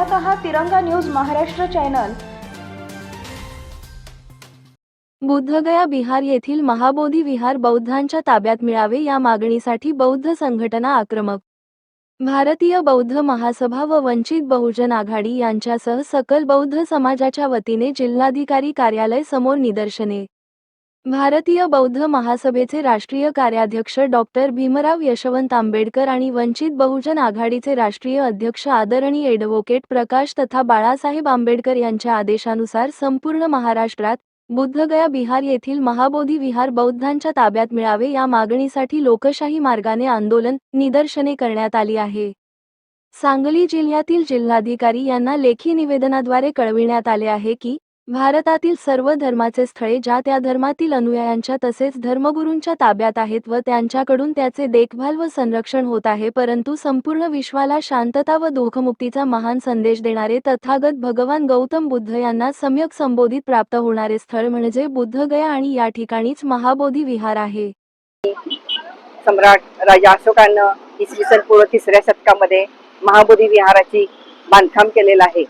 पाहत आहात Tiranga news Maharashtra channel. Bodhgaya Bihar येथील महाबोधी विहार बौद्धांच्या ताब्यात मिळावे या मागणीसाठी बौद्ध संघटना आक्रमक. भारतीय बौद्ध महासभा व वंचित बहुजन आघाडी यांच्यासह सकल बौद्ध समाजाच्या वतीने जिल्हाधिकारी कार्यालय समोर निदर्शने. भारतीय बौद्ध महासभेचे राष्ट्रीय कार्याध्यक्ष डॉक्टर भीमराव यशवंत आंबेडकर आणि वंचित बहुजन आघाडीचे राष्ट्रीय अध्यक्ष आदरणीय ॲडव्होकेट प्रकाश तथा बाळासाहेब आंबेडकर यांच्या आदेशानुसार संपूर्ण महाराष्ट्रात बुद्धगया बिहार येथील महाबोधी विहार बौद्धांच्या ताब्यात मिळावे या मागणीसाठी लोकशाही मार्गाने आंदोलन निदर्शने करण्यात आली आहे. सांगली जिल्ह्यातील जिल्हाधिकारी यांना लेखी निवेदनाद्वारे कळविण्यात आले आहे की भारतातील सर्व धर्माचे स्थळे ज्या त्या धर्मातील अनुयायांच्या तसेच धर्मगुरूंच्या ताब्यात आहेत व त्यांच्याकडून त्याचे देखभाल व संरक्षण होत आहे परंतु संपूर्ण विश्वाला शांतता व दुःखमुक्तीचा महान संदेश देणारे तथागत भगवान गौतम बुद्ध यांना सम्यक संबोधित प्राप्त होणारे स्थळ म्हणजे बुद्धगया आणि या ठिकाणीच महाबोधी विहार आहे. सम्राट राजा अशोकानं इसवी सन पूर्व तिसऱ्या शतकामध्ये महाबोधी विहाराची बांधकाम केलेलं आहे.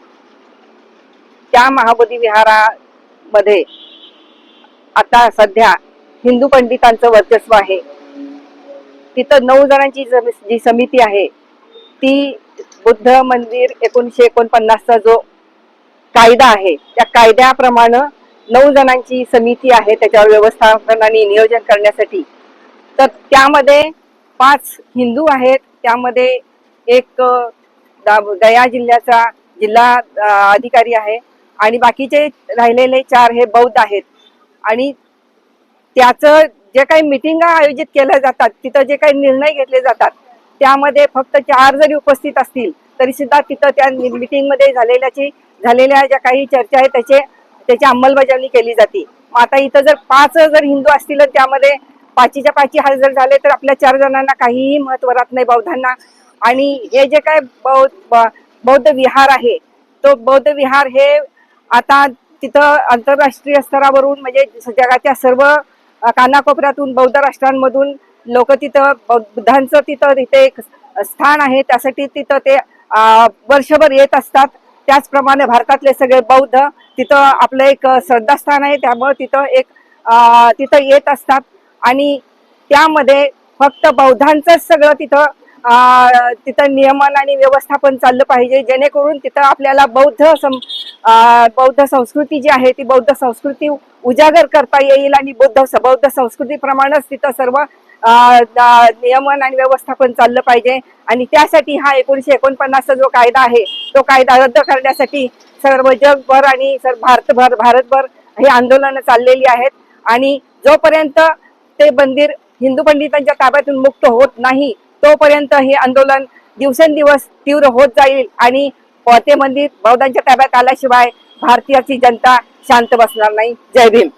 त्या महाबोधी विहारामध्ये आता सध्या हिंदू पंडितांचं वर्चस्व आहे. तिथं नऊ जणांची जी समिती आहे ती बुद्ध मंदिर एकोणीशे एकोणपन्नासचा जो कायदा आहे त्या कायद्याप्रमाणे नऊ जणांची समिती आहे त्याच्यावर व्यवस्थापन आणि नियोजन करण्यासाठी. तर त्यामध्ये पाच हिंदू आहेत त्यामध्ये एक गया दा- दया जिल्ह्याचा जिल्हा अधिकारी आहे आणि बाकीचे राहिलेले चार हे बौद्ध आहेत. आणि त्याचं जे काही मिटिंगा आयोजित केल्या जातात तिथं जे काही निर्णय घेतले जातात त्यामध्ये फक्त चार जरी उपस्थित असतील तरी सुद्धा तिथं त्या मिटिंगमध्ये झालेल्याची झालेल्या ज्या काही चर्चा आहे त्याचे त्याची अंमलबजावणी केली जाते. मग आता इथं जर पाच जर हिंदू असतील त्यामध्ये पाचीच्या पाची हजर झाले तर आपल्या चार जणांना काहीही महत्त्व राहत नाही बौद्धांना. आणि हे जे काय बौद्ध ब- बौद्ध विहार आहे तो बौद्ध विहार हे आता तिथं आंतरराष्ट्रीय स्तरावरून म्हणजे जगाच्या सर्व कानाकोपऱ्यातून बौद्ध राष्ट्रांमधून लोक तिथं बुद्धांचं तिथं तिथे एक स्थान आहे. त्यासाठी तिथं ते वर्षभर येत असतात. त्याचप्रमाणे भारतातले सगळे बौद्ध तिथं आपलं एक श्रद्धास्थान आहे. त्यामुळं तिथं एक तिथं येत असतात. आणि त्यामध्ये फक्त बौद्धांचंच सगळं तिथं तिथं नियमन आणि व्यवस्थापन चाललं पाहिजे. जेणेकरून तिथं आपल्याला बौद्ध सं बौद्ध संस्कृती जी आहे ती बौद्ध संस्कृती उजागर करता येईल आणि बौद्ध बौद्ध संस्कृतीप्रमाणेच तिथं सर्व दा- नियमन आणि व्यवस्थापन चाललं पाहिजे. आणि त्यासाठी हा एकोणीशे एकोणपन्नासचा जो कायदा आहे तो कायदा रद्द करण्यासाठी सर्व जगभर आणि सर्व भारतभर भारतभर हे आंदोलनं चाललेली आहेत. आणि जोपर्यंत ते मंदिर हिंदू पंडितांच्या ताब्यातून मुक्त होत नाही तोपर्यंत हे आंदोलन दिवसेंदिवस तीव्र होत जाईल आणि ते मंदिर बौद्धांच्या ताब्यात आल्याशिवाय भारतीयाची जनता शांत बसणार नाही. जय भीम.